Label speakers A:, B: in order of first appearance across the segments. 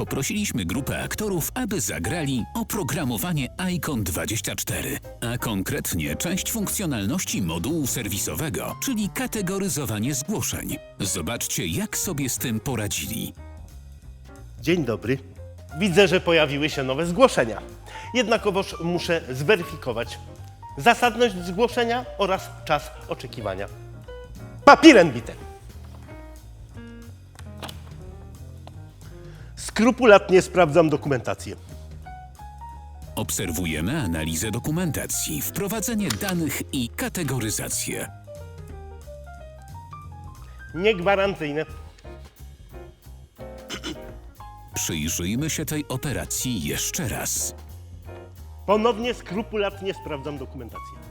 A: poprosiliśmy grupę aktorów, aby zagrali oprogramowanie Icon 24, a konkretnie część funkcjonalności modułu serwisowego, czyli kategoryzowanie zgłoszeń. Zobaczcie, jak sobie z tym poradzili.
B: Dzień dobry. Widzę, że pojawiły się nowe zgłoszenia. Jednakowoż muszę zweryfikować zasadność zgłoszenia oraz czas oczekiwania. Papierem bite. Skrupulatnie sprawdzam dokumentację.
A: Obserwujemy analizę dokumentacji, wprowadzenie danych i kategoryzację.
B: Niegwarancyjne.
A: Przyjrzyjmy się tej operacji jeszcze raz.
B: Ponownie skrupulatnie sprawdzam dokumentację.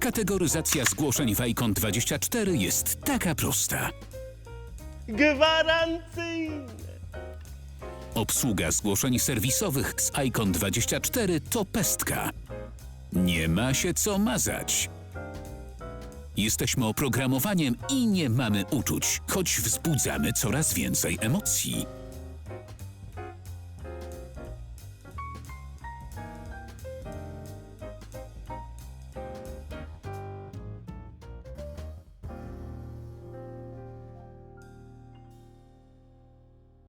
A: Kategoryzacja zgłoszeń w Icon 24 jest taka prosta.
B: Gwarancyjne.
A: Obsługa zgłoszeń serwisowych z Icon 24 to pestka. Nie ma się co mazać. Jesteśmy oprogramowaniem i nie mamy uczuć, choć wzbudzamy coraz więcej emocji.